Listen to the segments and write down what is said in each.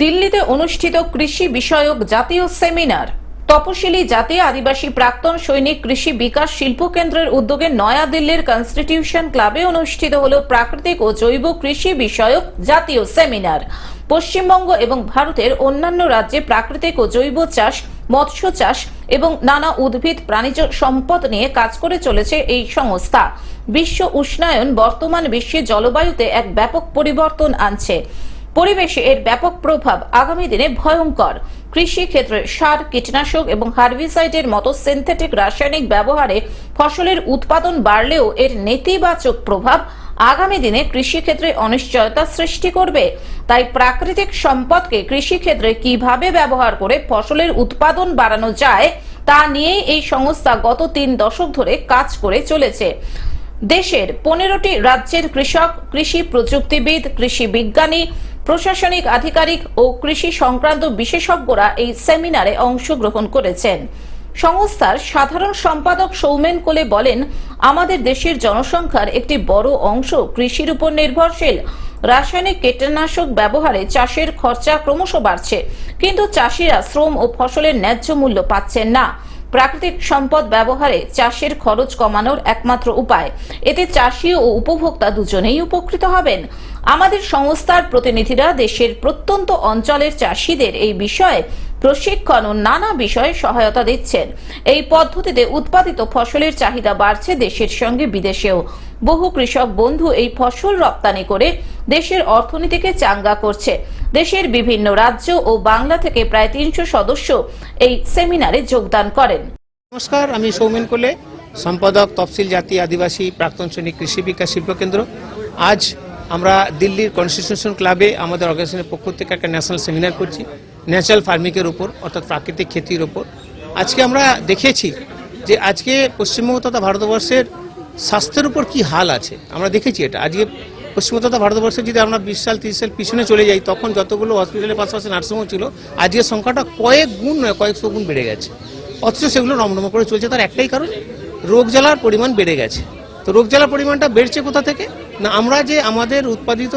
দিল্লিতে অনুষ্ঠিত কৃষি বিষয়ক জাতীয় সেমিনার। তপশিলি জাতি আদিবাসী প্রাক্তন সৈনিক কৃষি বিকাশ শিল্প কেন্দ্রের উদ্যোগে নয়াদিল্লির কনস্টিটিউশন ক্লাবে অনুষ্ঠিত হল প্রাকৃতিক ও জৈব কৃষি বিষয়ক জাতীয় সেমিনার। পশ্চিমবঙ্গ এবং ভারতের অন্যান্য রাজ্যে প্রাকৃতিক ও জৈব চাষ, মৎস্য চাষ এবং নানা উদ্ভিদ প্রাণীজ সম্পদ নিয়ে কাজ করে চলেছে এই সংস্থা। বিশ্ব উষ্ণায়ন বর্তমান বিশ্বে জলবায়ুতে এক ব্যাপক পরিবর্তন আনছে। পরিবেশে এর ব্যাপক প্রভাব আগামী দিনে ভয়ঙ্কর। কৃষি ক্ষেত্রে সার, কীটনাশক এবং হার্বিসাইডের মতো সিনথেটিক রাসায়নিক ব্যবহারে ফসলের উৎপাদন বাড়লেও এর নেতিবাচক প্রভাব আগামী দিনে কৃষিক্ষেত্রে অনিশ্চয়তা সৃষ্টি করবে। তাই প্রাকৃতিক সম্পদকে কৃষিক্ষেত্রে কীভাবে ব্যবহার করে ফসলের উৎপাদন বাড়ানো যায়, তা নিয়েই এই সংস্থা গত তিন দশক ধরে কাজ করে চলেছে। দেশের পনেরোটি রাজ্যের কৃষক, কৃষি প্রযুক্তিবিদ, কৃষি বিজ্ঞানী প্রশাসনিক, আধিকারিক ও কৃষি সংক্রান্ত বিশেষজ্ঞরা এই সেমিনারে অংশগ্রহণ করেছেন। সংস্থার সাধারণ সম্পাদক সৌমেন কোলে বলেন, আমাদের দেশের জনসংখ্যার একটি বড় অংশ কৃষির উপর নির্ভরশীল। রাসায়নিক কীটনাশক ব্যবহারে চাষের খরচা ক্রমশ বাড়ছে, কিন্তু চাষিরা শ্রম ও ফসলের ন্যায্য মূল্য পাচ্ছেন না। প্রাকৃতিক সম্পদ ব্যবহারে চাষের খরচ কমানোর একমাত্র উপায়। এতে চাষি ও উপভোক্তা দুজনেই উপকৃত হবেন। আমাদের সংস্থার প্রতিনিধিরা দেশের প্রত্যন্ত অঞ্চলের চাষিদের এই বিষয়ে প্রশিক্ষণ ও নানা বিষয়ে সহায়তা দিচ্ছেন। এই পদ্ধতিতে উৎপাদিত ফসলের চাহিদা বাড়ছে দেশের সঙ্গে বিদেশেও। বহু কৃষক বন্ধু এই ফসল রপ্তানি করে দেশের অর্থনীতিকে চাঙ্গা করছে। দেশের বিভিন্ন রাজ্য ও বাংলা থেকে প্রায় তিনশো সদস্য এই সেমিনারে যোগদান করেন। নমস্কার, আমি সৌমেন কোলে, সম্পাদক তফসিল জাতি আদিবাসী প্রাক্তন সৈনিক কৃষি বিকাশ শিল্প কেন্দ্র আজ আমরা দিল্লির কনস্টিটিউশন ক্লাবে আমাদের অর্গানাইজেশনের পক্ষ থেকে একটা ন্যাশনাল সেমিনার করছি ন্যাচারাল ফার্মিংয়ের উপর, অর্থাৎ প্রাকৃতিক ক্ষেতির উপর। আজকে আমরা দেখেছি যে আজকে পশ্চিমবঙ্গ তথা ভারতবর্ষের স্বাস্থ্যের উপর কি হাল আছে। আমরা দেখেছি এটা। আজকে পশ্চিমবঙ্গ তথা ভারতবর্ষে যদি আমরা বিশ সাল, তিরিশ সাল পিছনে চলে যাই, তখন যতগুলো হসপিটালের পাশাপাশি নার্সিংহোম ছিল, আজকের সংখ্যাটা কয়েক গুণ নয় কয়েকশো গুণ বেড়ে গেছে। অথচ সেগুলো রমরম করে চলছে, তার একটাই কারণ, রোগ জ্বালার পরিমাণ বেড়ে গেছে। তো রোগ জ্বালার পরিমাণটা বেড়েছে কোথা থেকে? না, আমরা যে আমাদের উৎপাদিত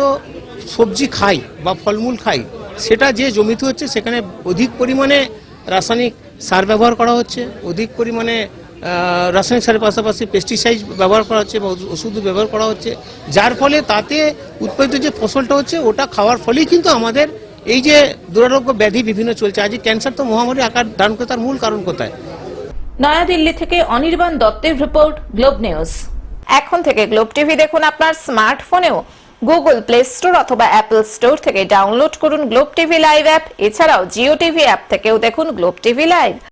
সবজি খাই বা ফলমূল খাই, সেটা যে জমিতে হচ্ছে, সেখানে অধিক পরিমাণে রাসায়নিক সার ব্যবহার করা হচ্ছে, অধিক পরিমাণে রাসায়নিক সারের পাশাপাশি পেস্টিসাইড ব্যবহার করা হচ্ছে বা ওষুধ ব্যবহার করা হচ্ছে। যার ফলে তাতে উৎপাদিত যে ফসলটা হচ্ছে, ওটা খাওয়ার ফলেই কিন্তু আমাদের এই যে দুরারোগ্য ব্যাধি বিভিন্ন চলছে। আজ ক্যান্সার তো মহামারী আকার ধারণ করে, তার মূল কারণ কোথায়? নয়াদিল্লি থেকে অনির্বাণ দত্তের রিপোর্ট গ্লোব নিউজ এখন থেকে গ্লোব টিভি দেখুন আপনার স্মার্টফোনেও গুগল প্লে স্টোর অথবা অ্যাপল স্টোর থেকে ডাউনলোড করুন গ্লোব টিভি লাইভ অ্যাপ এছাড়াও জিও টিভি অ্যাপ থেকেও দেখুন গ্লোব টিভি লাইভ